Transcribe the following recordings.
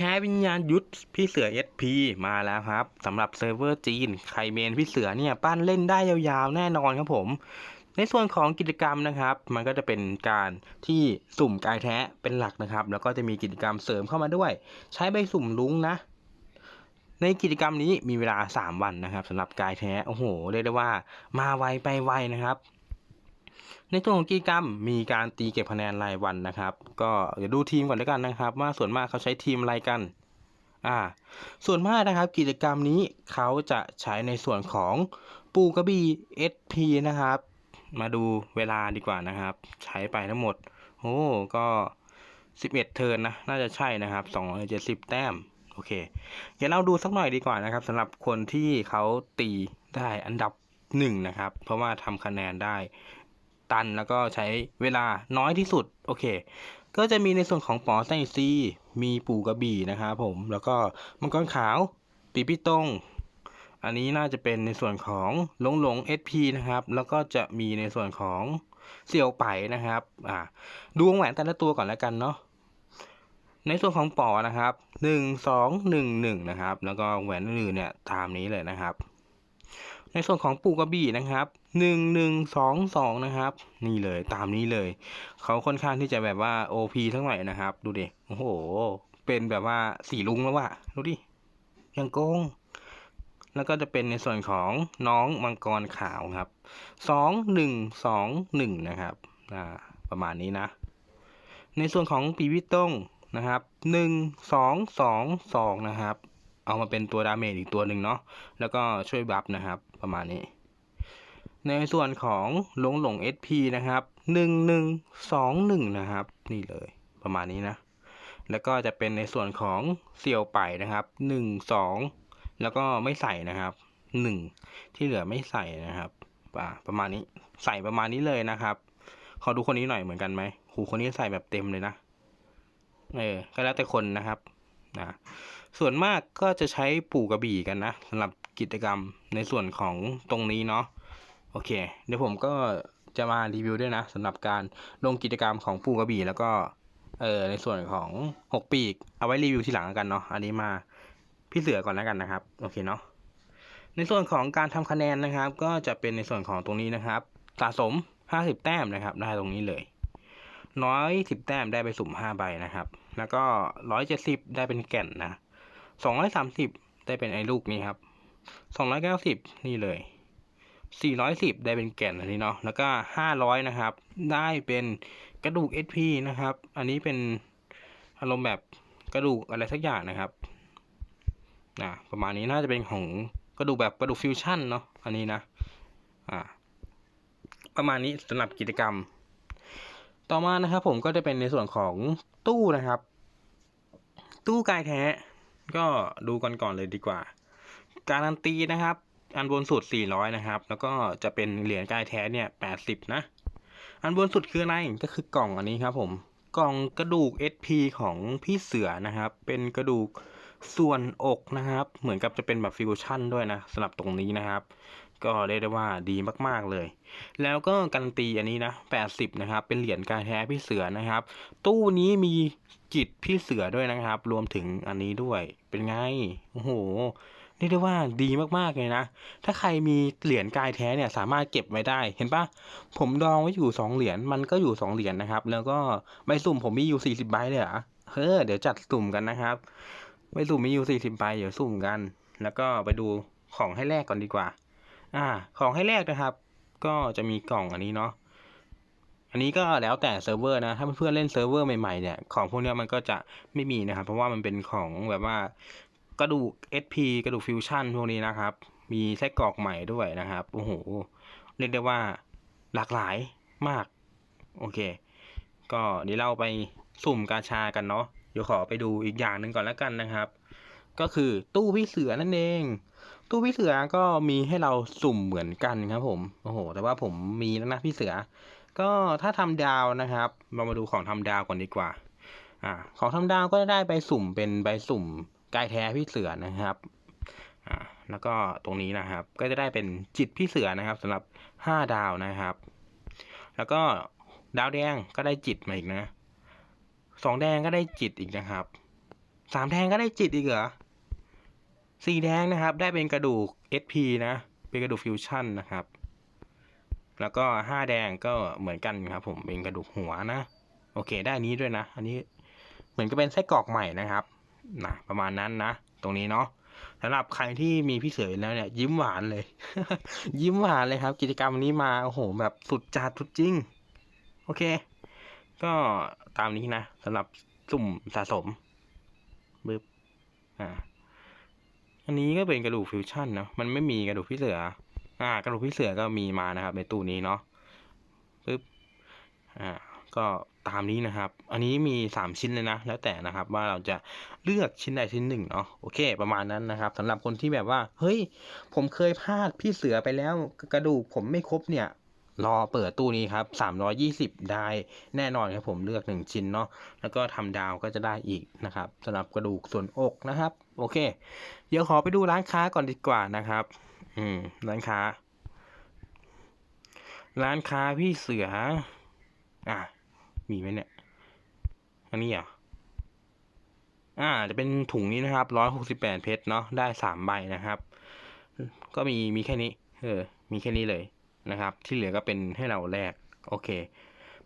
แท้วิญญาณยุทธพี่เสือ SP มาแล้วครับสำหรับเซิร์ฟเวอร์จีนใครเมนพี่เสือเนี่ยปั้นเล่นได้ยาวๆ แน่นอนครับผม ในส่วนของกิจกรรมนะครับ มันก็จะเป็นการที่สุ่มกายแท้เป็นหลักนะครับ แล้วก็จะมีกิจกรรมเสริมเข้ามาด้วย ใช้ใบสุ่มลุงนะ ในกิจกรรมนี้มีเวลา 3 วันนะครับสำหรับกายแท้โอ้โหเรียกได้ว่า มาไวไปไวนะครับ ในส่วนของกิจกรรมมีการตีเก็บคะแนนรายวันนะครับ ก็เดี๋ยวดูทีมก่อนด้วยกันนะครับ ว่าส่วนมากเขาใช้ทีมอะไรกันอ่าส่วนมากนะครับกิจกรรมนี้เขาจะใช้ในส่วนของปูกระบี่ SP นะครับ มาดูเวลาดีกว่านะครับ ใช้ไปทั้งหมดโอ้ก็ 11 เทิร์นนะน่าจะใช่นะครับ270 แต้มโอเคเดี๋ยวเราดูสักหน่อยดีกว่านะครับสำหรับคนที่เขาตีได้อันดับหนึ่งนะครับ เพราะว่าทำคะแนนได้ ตัน แล้วก็ใช้เวลาน้อยที่สุด โอเค ก็จะมีในส่วนของปอไซซี มีปูกระบี่นะครับผม แล้วก็มังกรขาว ปีปิตง อันนี้น่าจะเป็นในส่วนของหลงหลง SP นะครับ แล้วก็จะมีในส่วนของเสี่ยวไปนะครับ อ่า ดูวงแหวนแต่ละตัวก่อนแล้วกันเนาะในส่วนของปอนะครับหนึ่งสองหนึ่งหนึ่งนะครับ แล้วก็แหวนอื่นๆเนี่ยตามนี้เลยนะครับ ในส่วนของปูกระบี่นะครับหนึ่งหนึ่งสองสองนะครับ นี่เลยตามนี้เลย เขาค่อนข้างที่จะแบบว่า OP ทั้งหน่อยนะครับ ดูดิโอ้โห เป็นแบบว่าสีลุงแล้วว่ะดูดิยังโกง แล้วก็จะเป็นในส่วนของน้องมังกรขาวครับสองหนึ่งสองหนึ่งนะครับอ่าประมาณนี้นะ ในส่วนของปีวิต้งนะครับหนึ่งสองสองสองนะครับ เอามาเป็นตัวดาเมจอีกตัวหนึ่งเนาะแล้วก็ช่วยบัฟนะครับประมาณนี้ ในส่วนของหลงหลง SP นะครับหนึ่งหนึ่งสองหนึ่งนะครับนี่เลยประมาณนี้นะ แล้วก็จะเป็นในส่วนของเซียวไปนะครับหนึ่งสองแล้วก็ไม่ใส่นะครับหนึ่งที่เหลือไม่ใส่นะครับอ่าประมาณนี้ใส่ประมาณนี้เลยนะครับขอดูคนนี้หน่อยเหมือนกันไหมหูคนนี้ใส่แบบเต็มเลยนะ เออ ก็แล้วแต่คนนะครับ นะส่วนมากก็จะใช้ปู่กระบี่กันนะสำหรับกิจกรรมในส่วนของตรงนี้เนาะโอเค เดี๋ยวผมก็จะมารีวิวด้วยนะสำหรับการลงกิจกรรมของปู่กระบี่แล้วก็เออในส่วนของหกปีก เอาไว้รีวิวทีหลังแล้วกันเนาะอันนี้มาพี่เสือก่อนแล้วกันนะครับโอเคเนาะในส่วนของการทำคะแนนนะครับ ก็จะเป็นในส่วนของตรงนี้นะครับ สะสม 50 แต้มนะครับ ได้ตรงนี้เลย ร้อยสิบแต้มได้ไปสุ่มห้าใบนะครับ แล้วก็ร้อยเจ็ดสิบได้เป็นแก่นนะสองร้อยสามสิบได้เป็นไอ้ลูกนี้ครับสองร้อยเก้าสิบนี่เลยสี่ร้อยสิบได้เป็นแก่นอันนี้เนาะ แล้วก็ห้าร้อยนะครับ ได้เป็นกระดูก SP นะครับ อันนี้เป็นอารมณ์แบบกระดูกอะไรสักอย่างนะครับนะประมาณนี้น่าจะเป็นของกระดูกแบบกระดูกฟิวชั่นเนาะ อันนี้นะ อ่า ประมาณนี้สำหรับกิจกรรม ต่อมานะครับผมก็จะเป็นในส่วนของตู้นะครับ ตู้กายแท้ ก็ดูกันก่อนเลยดีกว่า การันตีนะครับ อันบนสุด 400 นะครับ แล้วก็จะเป็นเหรียญกายแท้เนี่ย 80 นะ อันบนสุดคืออะไรก็คือกล่องอันนี้ครับผมกล่องกระดูก SP ของพี่เสือนะครับ เป็นกระดูกส่วนอกนะครับ เหมือนกับจะเป็นแบบฟิวชั่นด้วยนะสำหรับตรงนี้นะครับ ก็เรียกได้ว่าดีมากๆเลย แล้วก็การันตีอันนี้นะ 80 นะครับ เป็นเหรียญกายแท้พี่เสือนะครับ ตู้นี้มีจิตพี่เสือด้วยนะครับ รวมถึงอันนี้ด้วย เป็นไง โอ้โหเรียกได้ว่าดีมากๆเลยนะ ถ้าใครมีเหรียญกายแท้เนี่ยสามารถเก็บไว้ได้ เห็นปะผมดองไว้อยู่ 2 เหรียญ มันก็อยู่ 2 เหรียญนะครับ แล้วก็ใบสุ่มผมมีอยู่ 40 ใบเลยเหรอเฮ้อเดี๋ยวจัดสุ่มกันนะครับใบสุ่มมีอยู่ 40 ใบ เดี๋ยวสุ่มกัน แล้วก็ไปดูของให้แลกก่อนดีกว่า อ่า ของให้แลกนะครับ ก็จะมีกล่องอันนี้เนาะ อันนี้ก็แล้วแต่เซิร์ฟเวอร์นะ ถ้าเพื่อนๆเล่นเซิร์ฟเวอร์ใหม่ๆเนี่ย ของพวกนี้มันก็จะไม่มีนะครับ เพราะว่ามันเป็นของแบบว่ากระดูก SP กระดูกฟิวชั่นพวกนี้นะครับ มีไส้กรอกใหม่ด้วยนะครับ โอ้โห เรียกได้ว่าหลากหลายมาก โอเค ก็เดี๋ยวเราไปสุ่มกาชากันเนาะ เดี๋ยวขอไปดูอีกอย่างหนึ่งก่อนแล้วกันนะครับ ก็คือตู้พี่เสือนั่นเอง ตู้พี่เสือก็มีให้เราสุ่มเหมือนกันครับผมโอ้โห แต่ว่าผมมีแล้วนะพี่เสือ ก็ถ้าทำดาวนะครับ เรามาดูของทำดาวก่อนดีกว่า อ่า ของทำดาวก็ได้ใบสุ่มเป็นใบสุ่มกายแท้พี่เสือนะครับอ่าแล้วก็ตรงนี้นะครับ ก็จะได้เป็นจิตพี่เสือนะครับสำหรับห้าดาวนะครับ แล้วก็ดาวแดงก็ได้จิตมาอีกนะสองแดงก็ได้จิตอีกนะครับสามแดงก็ได้จิตอีกเหรอ สีแดงนะครับ ได้เป็นกระดูก SP นะ เป็นกระดูกฟิวชั่นนะครับ แล้วก็ห้าแดงก็เหมือนกันครับ ผมเป็นกระดูกหัวนะ โอเค ได้นี้ด้วยนะ อันนี้เหมือนก็เป็นไส้กรอกใหม่นะครับนะประมาณนั้นนะ ตรงนี้เนาะสำหรับใครที่มีพี่เสืออยู่แล้วเนี่ย ยิ้มหวานเลย ยิ้มหวานเลยครับ กิจกรรมนี้มาโอ้โหแบบสุดจัดสุดจริง โอเค ก็ตามนี้นะสำหรับสุ่มสะสมบึบอ่า อันนี้ก็เป็นกระดูกฟิวชั่นนะมันไม่มีกระดูกพี่เสือ อ่ากระดูกพี่เสือก็มีมานะครับ ในตู้นี้เนาะปึ๊บอ่าก็ตามนี้นะครับ อันนี้มีสามชิ้นเลยนะ แล้วแต่นะครับว่าเราจะเลือกชิ้นใดชิ้นหนึ่งเนาะ โอเค ประมาณนั้นนะครับสำหรับคนที่แบบว่า เฮ้ย ผมเคยพลาดพี่เสือไปแล้ว กระดูกผมไม่ครบเนี่ย รอเปิดตู้นี้ครับสามร้อยี่สิบได้แน่นอนครับผมเลือกหนึ่งชิ้นเนาะ แล้วก็ทำดาวก็จะได้อีกนะครับสำหรับกระดูกส่วนอกนะครับ โอเค เดี๋ยวขอไปดูร้านค้าก่อนดีกว่านะครับ อืม ร้านค้า ร้านค้าพี่เสือ อะ มีไหมเนี่ย อันนี้เหรออ่า จะเป็นถุงนี้นะครับร้อยหกสิบแปดเพชรเนาะ ได้สามใบนะครับ ก็มี มีแค่นี้ เออ มีแค่นี้เลยนะครับ ที่เหลือก็เป็นให้เราแลก โอเค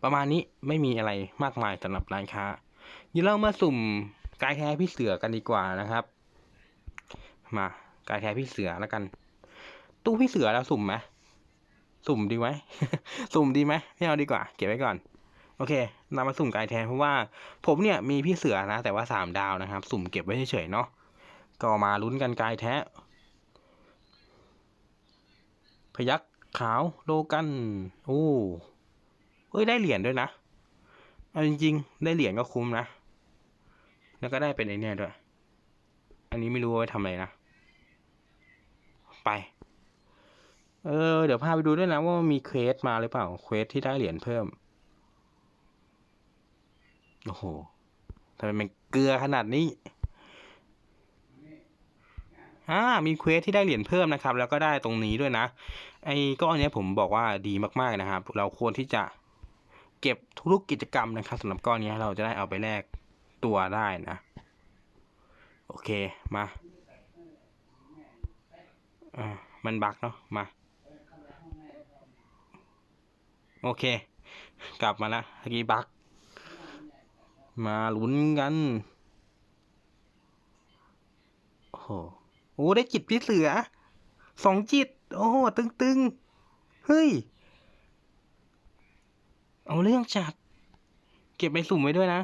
ประมาณนี้ไม่มีอะไรมากมายสำหรับร้านค้า เดี๋ยวเรามาสุ่มกายแท้พี่เสือกันดีกว่านะครับ มากายแท้พี่เสือแล้วกัน ตู้พี่เสือแล้วสุ่มไหมสุ่มดีไหมสุ่มดีไหมไม่เอาดีกว่า เก็บไว้ก่อน โอเคนำมาสุ่มกายแท้เพราะว่า ผมเนี่ยมีพี่เสือนะ แต่ว่าสามดาวนะครับ สุ่มเก็บไว้เฉยๆเนาะก็มาลุ้นกันกายแท้ พยักขาวโลกันโอ้เฮ้ยได้เหรียญด้วยนะเอาจริงๆ ได้เหรียญก็คุ้มนะ แล้วก็ได้เป็นไอเนี่ยด้วย อันนี้ไม่รู้ว่าไว้ทำอะไรนะ ไป เออ เดี๋ยวพาไปดูด้วยนะว่ามีเควสมาหรือเปล่า เควสที่ได้เหรียญเพิ่ม โอ้โหทำไมมันเกลือขนาดนี้ อ่า มีเควสที่ได้เหรียญเพิ่มนะครับ แล้วก็ได้ตรงนี้ด้วยนะ ไอ้ก้อนนี้ผมบอกว่าดีมากๆนะครับ เราควรที่จะเก็บทุกกิจกรรมนะครับสำหรับก้อนนี้เราจะได้เอาไปแลกตัวได้นะ โอเค มา อ่ามันบักเนาะมา โอเค กลับมาแล้วเมื่อกี้บัก มาลุ้นกัน โอ้โหโอ้ได้จิตพี่เสือสองจิต โอ้โหตึงเฮ้ย เอาเรื่องจัด เก็บไปสุ่มไว้ด้วยนะ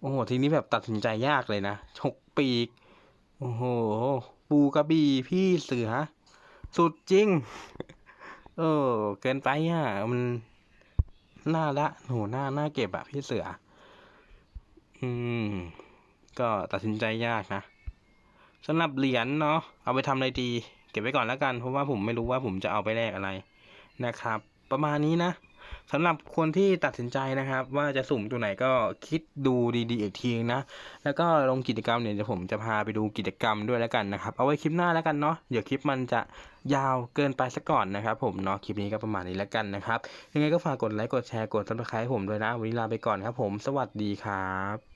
โอ้โห ทีนี้แบบตัดสินใจยากเลยนะฉกปีก โอ้โห ปูกระบี่พี่เสือ สุดจริง เออ เกินไปอะ มันน่าละโหน่าหน่าเก็บอะพี่เสือ อืม ก็ตัดสินใจยากนะสำหรับเหรียญเนาะเอาไปทำอะไรดี เก็บไว้ก่อนแล้วกัน เพราะว่าผมไม่รู้ว่าผมจะเอาไปแลกอะไรนะครับ ประมาณนี้นะ สำหรับคนที่ตัดสินใจนะครับ ว่าจะสุ่มตัวไหนก็คิดดูดีๆอีกทีนะ แล้วก็ลงกิจกรรมเนี่ยเดี๋ยวผมจะพาไปดูกิจกรรมด้วยแล้วกันนะครับ เอาไว้คลิปหน้าแล้วกันเนาะเดี๋ยวคลิปมันจะยาวเกินไปซะก่อนนะครับ ผมเนาะคลิปนี้ก็ประมาณนี้แล้วกันนะครับ ยังไงก็ฝากกดไลค์กดแชร์กดซับสไครต์ผมด้วยนะวันนี้ลาไปก่อนครับ ผมสวัสดีครับ